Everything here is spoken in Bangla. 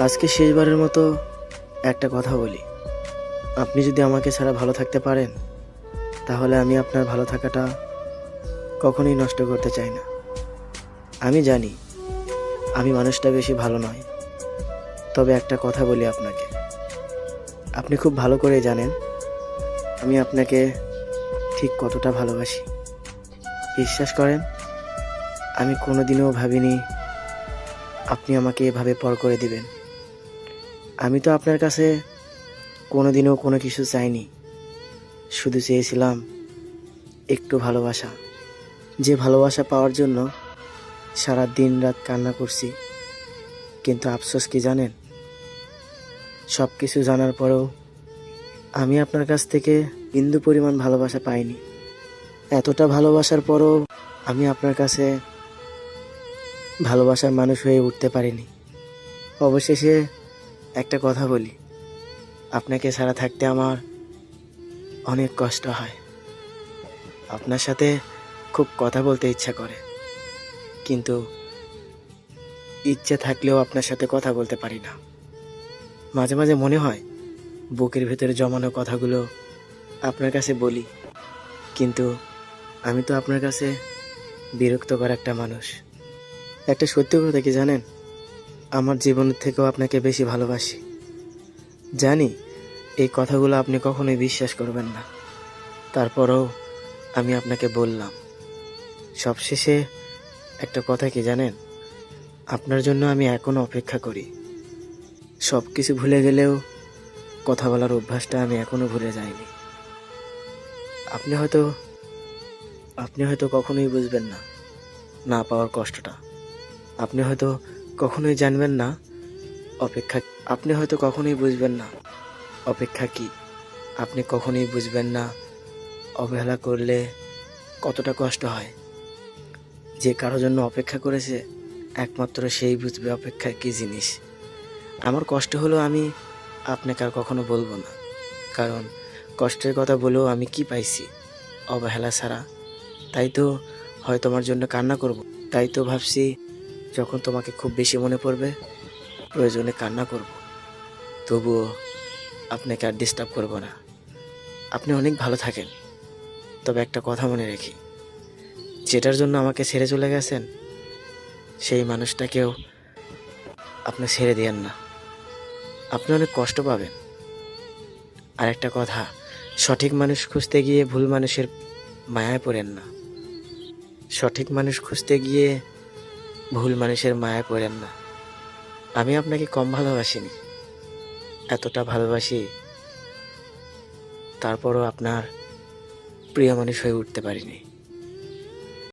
আজকে শেষবারের মতো একটা কথা বলি। আপনি যদি আমাকে ছাড়া ভালো থাকতে পারেন, তাহলে আমি আপনার ভালো থাকাটা কখনোই নষ্ট করতে চাই না। আমি জানি, আমি মানুষটা বেশি ভালো নয়। তবে একটা কথা বলি আপনাকে। আপনি খুব ভালো করে জানেন, আমি আপনাকে ঠিক কতটা ভালোবাসি। বিশ্বাস করেন, আমি কোনোদিনও ভাবিনি আপনি আমাকে এভাবে পর করে দিবেন। আমি তো আপনার কাছে কোনোদিনও কোনো কিছু চাইনি। শুধু চেয়েছিলাম একটু ভালোবাসা। যে ভালোবাসা পাওয়ার জন্য সারা দিন রাত কান্না করছি। কিন্তু আফসোস কি জানেন? সব কিছু জানার পরেও আমি আপনার কাছ থেকে বিন্দু পরিমাণ ভালোবাসা পাইনি। এতটা ভালোবাসার পরও আমি আপনার কাছে ভালোবাসার মানুষ হয়ে উঠতে পারিনি। অবশেষে একটা কথা বলি। আপনাকে ছাড়া থাকতে আমার অনেক কষ্ট হয়। আপনার সাথে খুব কথা বলতে ইচ্ছা করে। কিন্তু ইচ্ছে থাকলেও আপনার সাথে কথা বলতে পারি না। মাঝে মাঝে মনে হয় বুকের ভেতরে জমানো কথাগুলো আপনার কাছে বলি। কিন্তু আমি তো আপনার কাছে বিরক্তকর একটা মানুষ। একটা সত্যি কথা কি জানেন? আমার জীবনের থেকেও আপনাকে বেশি ভালোবাসি। জানি, এই কথাগুলো আপনি কখনোই বিশ্বাস করবেন না। তারপরেও আমি আপনাকে বললাম। সবশেষে একটা কথা কি জানেন? আপনার জন্য আমি এখনও অপেক্ষা করি। সব কিছু ভুলে গেলেও কথা বলার অভ্যাসটা আমি এখনও ভুলে যাইনি। আপনি হয়তো আপনি হয়তো কখনোই বুঝবেন না না পাওয়ার কষ্টটা। আপনি হয়তো কখনোই জানবেন না অপেক্ষা, আপনি হয়তো কখনোই বুঝবেন না। অপেক্ষা কি? আপনি কখনোই বুঝবেন না অবহেলা করলে কতটা কষ্ট হয়। যে কারোর জন্য অপেক্ষা করেছে, একমাত্র সেই বুঝবে অপেক্ষা কি জিনিস। আমার কষ্ট হলো আমি আপনাকে আর কখনো বলব না, কারণ কষ্টের কথা বলেও আমি কি পাইছি অবহেলা ছাড়া? তাই তো হয়তো আমার জন্য কান্না করব, তাই তো ভাবছি যখন তোমাকে খুব বেশি মনে পড়বে, প্রয়োজনে কান্না করব। তবুও আপনাকে আর ডিস্টার্ব করব না। আপনি অনেক ভালো থাকেন। তবে একটা কথা মনে রেখি, যেটার জন্য আমাকে ছেড়ে চলে গেছেন, সেই মানুষটাকেও আপনি ছেড়ে দিয়েন না। আপনি অনেক কষ্ট পাবেন। আর একটা কথা, সঠিক মানুষ খুঁজতে গিয়ে ভুল মানুষের মায়ায় পড়েন না। সঠিক মানুষ খুঁজতে গিয়ে ভুল মানুষের মায়া করেন না। আমি আপনাকে কম ভালোবাসিনি। এতটা ভালোবাসি, তারপরও আপনার প্রিয় মানুষ হয়ে উঠতে পারিনি।